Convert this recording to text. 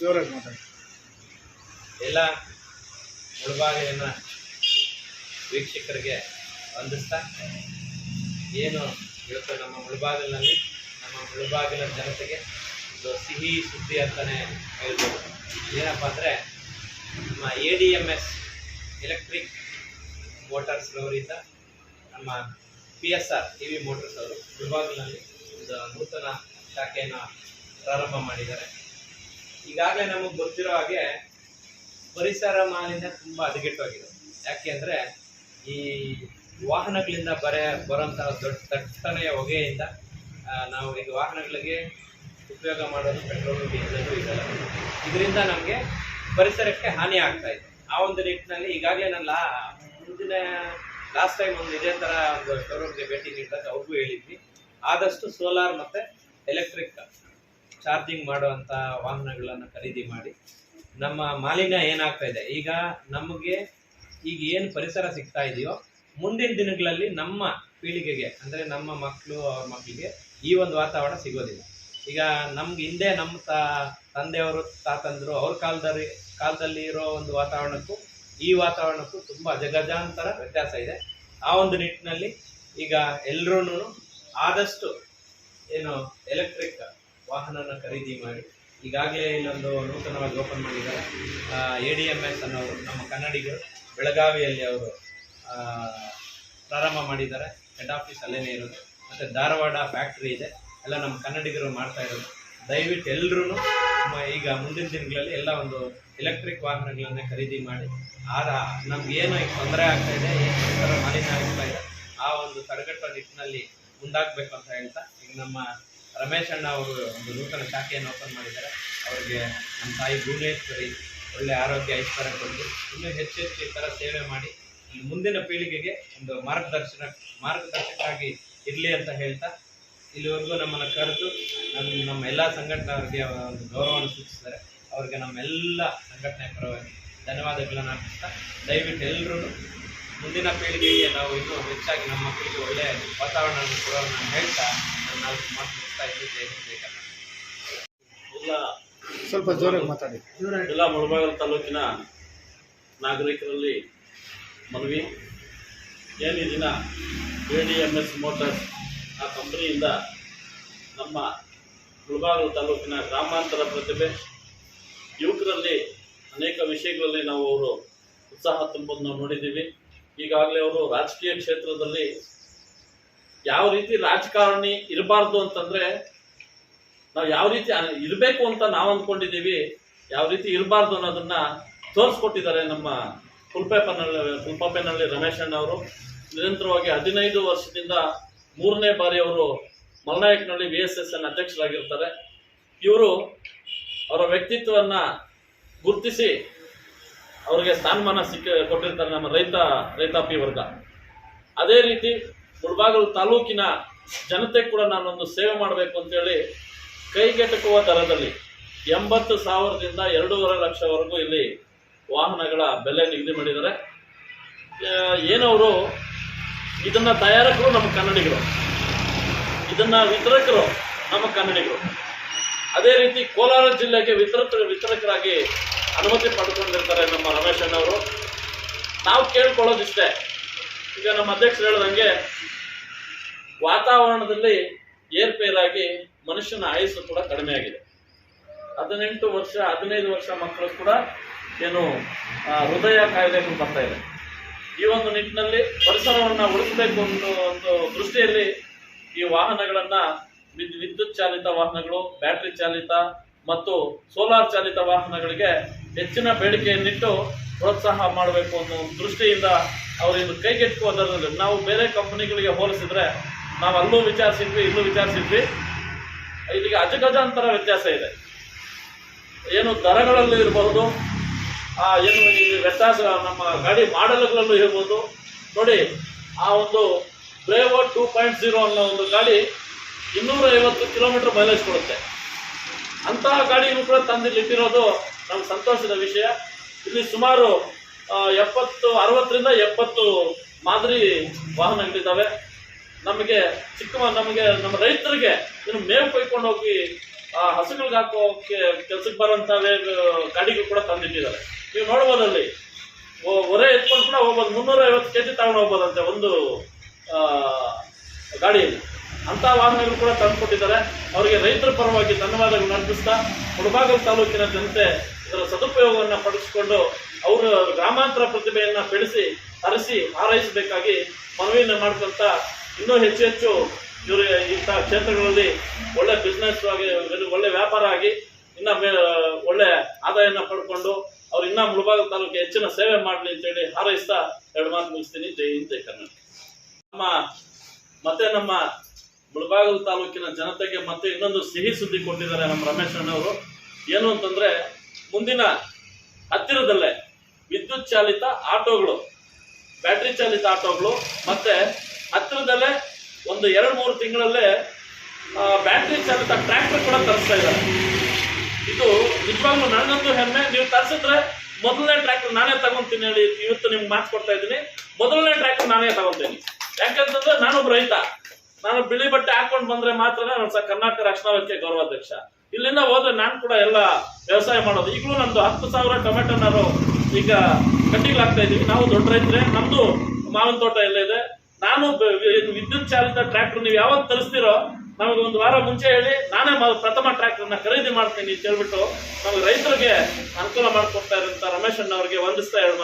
ಜೋರಾಗಿ ಮಾತಾಡಿ. ಎಲ್ಲ ಮುಳುಬಾಗಿಲಿನ ವೀಕ್ಷಕರಿಗೆ ವಂದಿಸ್ತಾ, ಏನು ಇವತ್ತು ನಮ್ಮ ಮುಳುಬಾಗಿಲಿನಲ್ಲಿ? ನಮ್ಮ ಮುಳುಬಾಗಿಲ ಜನತೆಗೆ ಒಂದು ಸಿಹಿ ಸುದ್ದಿ ಅಂತಲೇ ಹೇಳ್ಬೋದು. ಏನಪ್ಪ ಅಂದರೆ, ನಮ್ಮ A D M S electric motors ಅವರಿಂದ ನಮ್ಮ P S R T V motors ಅವರು ಮುಳುಬಾಗಿಲಿನಲ್ಲಿ ಒಂದು ನೂತನ ಶಾಖೆಯನ್ನು ಪ್ರಾರಂಭ ಮಾಡಿದ್ದಾರೆ. ಈಗಾಗಲೇ ನಮಗೆ ಗೊತ್ತಿರೋ ಹಾಗೆ ಪರಿಸರ ಮಾಲಿನ್ಯ ತುಂಬ ಹದಗೆಟ್ಟೋಗಿದೆ. ಯಾಕೆ ಅಂದರೆ ಈ ವಾಹನಗಳಿಂದ ಬರ ಬರೋಂಥ ದೊಡ್ಡ ದಟ್ಟನೆಯ ಹೊಗೆಯಿಂದ ನಾವು ಈಗ ವಾಹನಗಳಿಗೆ ಉಪಯೋಗ ಮಾಡೋದು ಪೆಟ್ರೋಲ್ ಡೀಸೆಲು ಇದೆಲ್ಲ ಇದರಿಂದ ನಮಗೆ ಪರಿಸರಕ್ಕೆ ಹಾನಿ ಆಗ್ತಾ ಇದೆ. ಆ ಒಂದು ನಿಟ್ಟಿನಲ್ಲಿ ಈಗಾಗಲೇ ನನ್ನ ಲಾ, ಮುಂದಿನ ಲಾಸ್ಟ್ ಟೈಮ್ ಒಂದು ಇದೇ ಥರ ಒಂದು ಶೋರೂಮ್ಗೆ ಭೇಟಿ ನೀಡಿದಾಗ ಅವ್ರಿಗೂ ಹೇಳಿದ್ವಿ. ಆದಷ್ಟು ಸೋಲಾರ್ ಮತ್ತು ಎಲೆಕ್ಟ್ರಿಕ್ ಚಾರ್ಜಿಂಗ್ ಮಾಡುವಂಥ ವಾಹನಗಳನ್ನು ಖರೀದಿ ಮಾಡಿ ನಮ್ಮ ಮಾಲಿನ್ಯ ಏನಾಗ್ತಾ ಇದೆ? ಈಗ ನಮಗೆ ಈಗ ಏನು ಪರಿಸರ ಸಿಗ್ತಾ ಇದೆಯೋ, ಮುಂದಿನ ದಿನಗಳಲ್ಲಿ ನಮ್ಮ ಪೀಳಿಗೆಗೆ, ಅಂದರೆ ನಮ್ಮ ಮಕ್ಕಳು ಅವ್ರ ಮಕ್ಕಳಿಗೆ ಈ ಒಂದು ವಾತಾವರಣ ಸಿಗೋದಿಲ್ಲ. ಈಗ ನಮ್ಗೆ ಹಿಂದೆ ನಮ್ಮ ತಾ, ತಂದೆಯವರು, ತಾತಂದರು ಅವ್ರ ಕಾಲದಲ್ಲಿ ಕಾಲದಲ್ಲಿ ಇರೋ ಒಂದು ವಾತಾವರಣಕ್ಕೂ, ಈ ವಾತಾವರಣಕ್ಕೂ ತುಂಬ ಜಗಜಾಂತರ ವ್ಯತ್ಯಾಸ ಇದೆ. ಆ ಒಂದು ನಿಟ್ಟಿನಲ್ಲಿ ಈಗ ಎಲ್ಲರೂ ಆದಷ್ಟು ಏನು ಎಲೆಕ್ಟ್ರಿಕ್ ವಾಹನನ ಖರೀದಿ ಮಾಡಿ ಈಗಾಗಲೇ ಇಲ್ಲೊಂದು ನೂತನವಾಗಿ ಓಪನ್ ಮಾಡಿದ್ದಾರೆ ಎ ಡಿ ಎಂ ಎಸ್ ಅನ್ನೋರು ನಮ್ಮ ಕನ್ನಡಿಗರು ಬೆಳಗಾವಿಯಲ್ಲಿ ಅವರು ಪ್ರಾರಂಭ ಮಾಡಿದ್ದಾರೆ. ಹೆಡ್ ಆಫೀಸ್ ಅಲ್ಲೇ ಇರೋದು. ಮತ್ತು ಧಾರವಾಡ ಫ್ಯಾಕ್ಟ್ರಿ ಇದೆ. ಎಲ್ಲ ನಮ್ಮ ಕನ್ನಡಿಗರು ಮಾಡ್ತಾ ಇರೋದು. ದಯವಿಟ್ಟು ಎಲ್ಲರೂ ಈಗ ಮುಂದಿನ ದಿನಗಳಲ್ಲಿ ಎಲ್ಲ ಒಂದು ಎಲೆಕ್ಟ್ರಿಕ್ ವಾಹನಗಳನ್ನೇ ಖರೀದಿ ಮಾಡಿ, ಆರ, ನಮ್ಗೆ ಏನು ಈಗ ತೊಂದರೆ ಆಗ್ತಾ ಇದೆ, ಏನು ಥರ ಮಾಲಿನ್ಯ ಆಗ್ತಾ ಇದೆ, ಆ ಒಂದು ತಡೆಗಟ್ಟುವ ನಿಟ್ಟಿನಲ್ಲಿ ಮುಂದಾಗಬೇಕು ಅಂತ ಹೇಳ್ತಾ ಈಗ ನಮ್ಮ ರಮೇಶ್ ಅಣ್ಣ ಅವರು ಒಂದು ನೂತನ ಶಾಖೆಯನ್ನು ಓಪನ್ ಮಾಡಿದ್ದಾರೆ. ಅವರಿಗೆ ನಮ್ಮ ತಾಯಿ ಭುವನೇಶ್ವರಿ ಒಳ್ಳೆ ಆರೋಗ್ಯ ಐಶ್ವರ್ಯ ಕೊಟ್ಟು ಇನ್ನೂ ಹೆಚ್ಚೆಚ್ಚು ಹೆಚ್ಚು ಈ ಥರ ಸೇವೆ ಮಾಡಿ ಮುಂದಿನ ಪೀಳಿಗೆಗೆ ಒಂದು ಮಾರ್ಗದರ್ಶನ, ಮಾರ್ಗದರ್ಶಕರಾಗಿ ಇರಲಿ ಅಂತ ಹೇಳ್ತಾ ಇಲ್ಲಿವರೆಗೂ ನಮ್ಮನ್ನು ಕರೆದು ನಮ್ಮ ನಮ್ಮ ಎಲ್ಲ ಸಂಘಟನೆಯವರಿಗೆ ಒಂದು ಗೌರವವನ್ನು ಸೂಚಿಸಿದ್ದಾರೆ. ಅವರಿಗೆ ನಮ್ಮೆಲ್ಲ ಸಂಘಟನೆ ಪರವಾಗಿ ಧನ್ಯವಾದಗಳನ್ನು ಅರ್ಪಿಸ್ತಾ ದಯವಿಟ್ಟು ಎಲ್ಲರೂ ಮುಂದಿನ ಪೀಳಿಗೆಗೆ ನಾವು ಇನ್ನೂ ಹೆಚ್ಚಾಗಿ ನಮ್ಮ ಮಕ್ಕಳಿಗೆ ಒಳ್ಳೆಯ ವಾತಾವರಣವನ್ನು ಹೇಳ್ತಾ ಸ್ವಲ್ಪ ಜೋರಾಗಿ ಮಾತಾಡಿ. ಎಲ್ಲ ಮುಳಬಾಗಿಲು ತಾಲೂಕಿನ ನಾಗರಿಕರಲ್ಲಿ ಮನವಿ, ಏನು ದಿನ A D M S motors ಆ ಕಂಪನಿಯಿಂದ ನಮ್ಮ ಮುಳಬಾಗಿಲು ತಾಲೂಕಿನ ಗ್ರಾಮಾಂತರ ಪ್ರತಿಭೆ, ಯುವಕರಲ್ಲಿ ಅನೇಕ ವಿಷಯಗಳಲ್ಲಿ ನಾವು ಅವರು ಉತ್ಸಾಹ ತುಂಬೋದು ನಾವು ನೋಡಿದ್ದೀವಿ. ಈಗಾಗಲೇ ಅವರು ರಾಜಕೀಯ ಕ್ಷೇತ್ರದಲ್ಲಿ ಯಾವ ರೀತಿ ರಾಜಕಾರಣಿ ಇರಬಾರ್ದು ಅಂತಂದ್ರೆ ನಾವು ಯಾವ ರೀತಿ ಇರಬೇಕು ಅಂತ ನಾವು ಅಂದ್ಕೊಂಡಿದ್ದೀವಿ ಯಾವ ರೀತಿ ಇರಬಾರ್ದು ಅನ್ನೋದನ್ನ ತೋರಿಸ್ಕೊಟ್ಟಿದ್ದಾರೆ ನಮ್ಮ ಕುಲ್ಪೇಪನಹಳ್ಳಿ ಕುಲ್ಪಪ್ಪನಹಳ್ಳಿ ರಮೇಶ್ ಅಣ್ಣ ಅವರು. ನಿರಂತರವಾಗಿ ಹದಿನೈದು ವರ್ಷದಿಂದ ಮೂರನೇ ಬಾರಿ ಅವರು ಮಲ್ನಾಯಕ್ನಲ್ಲಿ ವಿ ಎಸ್ ಎಸ್ ಎನ್ ಅಧ್ಯಕ್ಷರಾಗಿರ್ತಾರೆ. ಇವರು ಅವರ ವ್ಯಕ್ತಿತ್ವವನ್ನು ಗುರುತಿಸಿ ಅವರಿಗೆ ಸ್ಥಾನಮಾನ ಸಿಕ್ಕ, ಕೊಟ್ಟಿರ್ತಾರೆ ನಮ್ಮ ರೈತ, ರೈತಾಪಿ ವರ್ಗ. ಅದೇ ರೀತಿ ಮುಳಬಾಗಿಲು ತಾಲೂಕಿನ ಜನತೆ ಕೂಡ ನಾನೊಂದು ಸೇವೆ ಮಾಡಬೇಕು ಅಂತೇಳಿ ಕೈಗೆಟಕುವ ದರದಲ್ಲಿ ಎಂಬತ್ತು ಸಾವಿರದಿಂದ ಎರಡೂವರೆ ಲಕ್ಷವರೆಗೂ ಇಲ್ಲಿ ವಾಹನಗಳ ಬೆಲೆ ನಿಗದಿ ಮಾಡಿದ್ದಾರೆ. ಏನವರು ಇದನ್ನ ತಯಾರಕರು ನಮ್ಮ ಕನ್ನಡಿಗರು, ಇದನ್ನ ವಿತರಕರು ನಮ್ಮ ಕನ್ನಡಿಗರು. ಅದೇ ರೀತಿ ಕೋಲಾರ ಜಿಲ್ಲೆಗೆ ವಿತರಕ ವಿತರಕರಾಗಿ ಅನುಮತಿ ಪಡ್ಕೊಂಡಿರ್ತಾರೆ ನಮ್ಮ ರಮೇಶ್ ಅಣ್ಣವರು. ನಾವು ಕೇಳ್ಕೊಳ್ಳೋದಿಷ್ಟೇ. ಈಗ ನಮ್ಮ ಅಧ್ಯಕ್ಷರು ಹೇಳ್ದಂಗೆ ವಾತಾವರಣದಲ್ಲಿ ಏರ್ಪೇರಾಗಿ ಮನುಷ್ಯನ ಆಯಸ್ಸು ಕೂಡ ಕಡಿಮೆ ಆಗಿದೆ. ಹದಿನೆಂಟು ವರ್ಷ, ಹದಿನೈದು ವರ್ಷ ಮಕ್ಕಳು ಕೂಡ ಏನು ಹೃದಯ ಕಾಯಿಲೆಗಳು ಬರ್ತಾ ಇದೆ. ಈ ಒಂದು ನಿಟ್ಟಿನಲ್ಲಿ ಪರಿಸರವನ್ನು ಉಳಿಸಬೇಕು ಅನ್ನೋ ಒಂದು ದೃಷ್ಟಿಯಲ್ಲಿ ಈ ವಾಹನಗಳನ್ನ ವಿದ್- ವಿದ್ಯುತ್ ಚಾಲಿತ ವಾಹನಗಳು, ಬ್ಯಾಟ್ರಿ ಚಾಲಿತ ಮತ್ತು ಸೋಲಾರ್ ಚಾಲಿತ ವಾಹನಗಳಿಗೆ ಹೆಚ್ಚಿನ ಬೇಡಿಕೆಯನ್ನಿಟ್ಟು ಪ್ರೋತ್ಸಾಹ ಮಾಡಬೇಕು ಅನ್ನೋ ದೃಷ್ಟಿಯಿಂದ ಅವರು ಇದು ನಾವು ಬೇರೆ ಕಂಪನಿಗಳಿಗೆ ಹೋಲಿಸಿದ್ರೆ ನಾವು ಅಲ್ಲೂ ವಿಚಾರಿಸಿದ್ವಿ, ಇಲ್ಲೂ ವಿಚಾರಿಸಿದ್ವಿ. ಇಲ್ಲಿಗೆ ಅಜಗಜಾಂತರ ವ್ಯತ್ಯಾಸ ಇದೆ. ಏನು ದರಗಳಲ್ಲೂ ಇರಬಹುದು ಆ, ಏನು ಇಲ್ಲಿ ವ್ಯತ್ಯಾಸ ನಮ್ಮ ಗಾಡಿ ಮಾಡೆಲ್ಗಳಲ್ಲೂ ಇರ್ಬೋದು. ನೋಡಿ, ಆ ಒಂದು ಬ್ರೇವೋ ಟೂ ಪಾಯಿಂಟ್ ಜೀರೋ ಅನ್ನೋ ಒಂದು ಗಾಡಿ ಇನ್ನೂರ ಐವತ್ತು ಕಿಲೋಮೀಟರ್ ಮೈಲೇಜ್ ಕೊಡುತ್ತೆ. ಅಂತಹ ಗಾಡಿಯನ್ನು ಕೂಡ ತಂದಿಲ್ಲಿ ಇಟ್ಟಿರೋದು ನಮ್ಗೆ ಸಂತೋಷದ ವಿಷಯ. ಇಲ್ಲಿ ಸುಮಾರು ಎಪ್ಪತ್ತು, ಅರವತ್ತರಿಂದ ಎಪ್ಪತ್ತು ಮಾದರಿ ವಾಹನಗಳಿದ್ದಾವೆ. ನಮಗೆ ಚಿಕ್ಕ ನಮಗೆ ನಮ್ಮ ರೈತರಿಗೆ ಇನ್ನು ಮೇವು ಕೊಯ್ಕೊಂಡು ಹೋಗಿ, ಆ, ಹಸುಗಳಿಗೆ ಹಾಕೋಕೆ ಕೆಲ್ಸಕ್ಕೆ ಬರುವಂತ ಗಾಡಿಗೂ ಕೂಡ ತಂದಿಟ್ಟಿದ್ದಾರೆ. ನೀವು ನೋಡ್ಬೋದು ಅಲ್ಲಿ ಹೊರೆ ಎತ್ಕೊಂಡು ಕೂಡ ಹೋಗ್ಬೋದು. ಮುನ್ನೂರ ಐವತ್ತು ಕೆಜಿ ತಗೊಂಡು ಹೋಗ್ಬೋದಂತೆ ಒಂದು ಗಾಡಿಯಲ್ಲಿ. ಅಂತ ವಾಹನಗಳು ಕೂಡ ತಂದುಕೊಟ್ಟಿದ್ದಾರೆ. ಅವರಿಗೆ ರೈತರ ಪರವಾಗಿ ಧನ್ಯವಾದಗಳು ಅರ್ಪಿಸ್ತಾ ಮುಳಬಾಗಲ್ ತಾಲೂಕಿನ ಜನತೆ ಇದರ ಸದುಪಯೋಗವನ್ನು ಪಡಿಸಿಕೊಂಡು ಅವರು ಗ್ರಾಮಾಂತರ ಪ್ರತಿಭೆಯನ್ನ ಬೆಳೆಸಿ, ಹರಿಸಿ, ಹಾರೈಸಬೇಕಾಗಿ ಮನವಿಯನ್ನು ಮಾಡ್ಕೊಂತ ಇನ್ನೂ ಹೆಚ್ಚು ಹೆಚ್ಚು ಇವರು ಇಂತಹ ಕ್ಷೇತ್ರಗಳಲ್ಲಿ ಒಳ್ಳೆ ಬಿಸ್ನೆಸ್ ಆಗಿ ಒಳ್ಳೆ ವ್ಯಾಪಾರ ಆಗಿ ಇನ್ನ ಒಳ್ಳೆ ಆದಾಯನ ಪಡ್ಕೊಂಡು ಅವ್ರು ಇನ್ನ ಮುಳಬಾಗ ತಾಲೂಕು ಹೆಚ್ಚಿನ ಸೇವೆ ಮಾಡಲಿ ಅಂತೇಳಿ ಹಾರೈಸ್ತಾ ಎರಡು ಮಾತು ಮುಗಿಸ್ತೀನಿ. ಜೈ ಹಿಂದ್, ಜೈ ಕರ್ನಾಟಕ. ನಮ್ಮ, ಮತ್ತೆ ನಮ್ಮ ಮುಳಬಾಗಲ್ ತಾಲೂಕಿನ ಜನತೆಗೆ ಮತ್ತೆ ಇನ್ನೊಂದು ಸಿಹಿ ಸುದ್ದಿ ಕೊಟ್ಟಿದ್ದಾರೆ ನಮ್ಮ ರಮೇಶ್ ಅಣ್ಣವರು. ಏನು ಅಂತಂದ್ರೆ, ಮುಂದಿನ ಹತ್ತಿರದಲ್ಲೇ ವಿದ್ಯುತ್ ಚಾಲಿತ ಆಟೋಗಳು, ಬ್ಯಾಟ್ರಿ ಚಾಲಿತ ಆಟೋಗಳು, ಮತ್ತೆ ಹತ್ತಿರದಲ್ಲೇ ಒಂದು ಎರಡು ಮೂರು ತಿಂಗಳಲ್ಲೇ ಬ್ಯಾಟ್ರಿ ಚಾಲಿತ ಟ್ರ್ಯಾಕ್ಟರ್ ಕೂಡ ತರಿಸ್ತಾ ಇದ್ದಾರೆ. ಇದು ನಿಜವಾಗ್ಲೂ ನನಗಂತೂ ಹೆಮ್ಮೆ. ನೀವು ತರಿಸಿದ್ರೆ ಮೊದಲನೇ ಟ್ರ್ಯಾಕ್ಟರ್ ನಾನೇ ತಗೊಂತೀನಿ ಹೇಳಿ ಇವತ್ತು ನಿಮ್ಗೆ ಮಾತು ಕೊಡ್ತಾ ಇದ್ದೀನಿ. ಮೊದಲನೇ ಟ್ರ್ಯಾಕ್ಟರ್ ನಾನೇ ತಗೊಂತೀನಿ. ಯಾಕಂತಂದ್ರೆ ನಾನು ರೈತ. ನಾನು ಬಿಳಿ ಬಟ್ಟೆ ಹಾಕೊಂಡು ಬಂದ್ರೆ ಮಾತ್ರ ನಾನು ಕರ್ನಾಟಕ ರಕ್ಷಣಾ ಗೌರವಾಧ್ಯಕ್ಷ. ಇಲ್ಲಿಂದ ಹೋದ್ರೆ ನಾನು ಕೂಡ ಎಲ್ಲ ವ್ಯವಸಾಯ ಮಾಡೋದು. ಈಗಲೂ ನಂದು ಹತ್ತು ಸಾವಿರ ಟೊಮೆಟೊ ನಾನು ಈಗ ಕಟ್ಟಿಗ್ಲಾಗ್ತಾ ಇದೀವಿ. ನಾವು ದೊಡ್ಡ ರೈತರೆ, ನಮ್ದು ಮಾವಿನ ತೋಟ ಎಲ್ಲ ಇದೆ. ನಾನು ವಿದ್ಯುತ್ ಚಾಲಿತ ಟ್ರ್ಯಾಕ್ಟರ್ ನೀವು ಯಾವಾಗ ತರಿಸ್ತೀರೋ, ನಮಗೆ ಒಂದು ವಾರ ಮುಂಚೆ ಹೇಳಿ ನಾನೇ ಪ್ರಥಮ ಟ್ರ್ಯಾಕ್ಟರ್ನ ಖರೀದಿ ಮಾಡ್ತೀನಿ ಅಂತ ಹೇಳ್ಬಿಟ್ಟು ನಮಗೆ ರೈತರಿಗೆ ಅನುಕೂಲ ಮಾಡಿಕೊಡ್ತಾ ಇರೋಂಥ ರಮೇಶ್ ಅಣ್ಣ ಅವರಿಗೆ ವಂದಿಸ್ತಾ ಹೇಳಿ